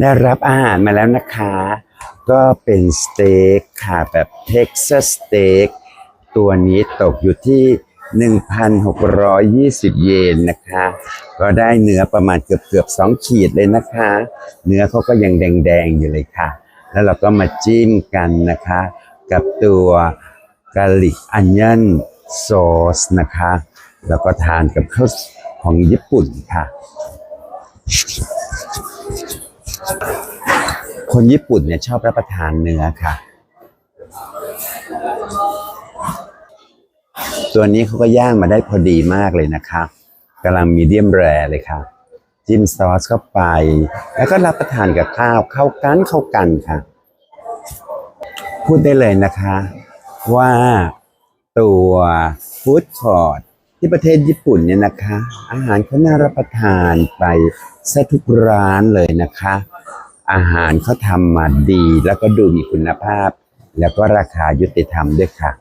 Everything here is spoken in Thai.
ได้รับอาหารมาแล้วนะคะ ก็เป็นสเต็กค่ะแบบเท็กซัสสเต็กตัวนี้ตกอยู่ที่ 1,620 เยนนะคะ ก็ได้เนื้อประมาณเกือบเกือบสองขีดเลยนะคะ เนื้อเขาก็ยังแดงๆอยู่เลยค่ะ แล้วเราก็มาจิ้มกันนะคะ กับตัวกาลิกอันยันซอสนะคะ แล้วก็ทานกับข้าวของญี่ปุ่นค่ะ คนญี่ปุ่นเนี่ยชอบรับประทานเนื้อค่ะ ตัวนี้เขาก็ย่างมาได้พอดีมากเลยนะคะกำลังมีเดียมแรเลยค่ะ จิ้มซอสเข้าไป แล้วก็รับประทานกับข้าวเข้ากันเข้ากันค่ะ พูดได้เลยนะคะ ว่าตัวฟู้ดคอร์ทที่ประเทศญี่ปุ่นเนี่ยนะคะ อาหารเขาน่ารับประทานไปซะทุกร้านเลยนะคะ อาหารเขาทำมาดีแล้วก็ดูมีคุณภาพ แล้วก็ราคายุติธรรมด้วยค่ะ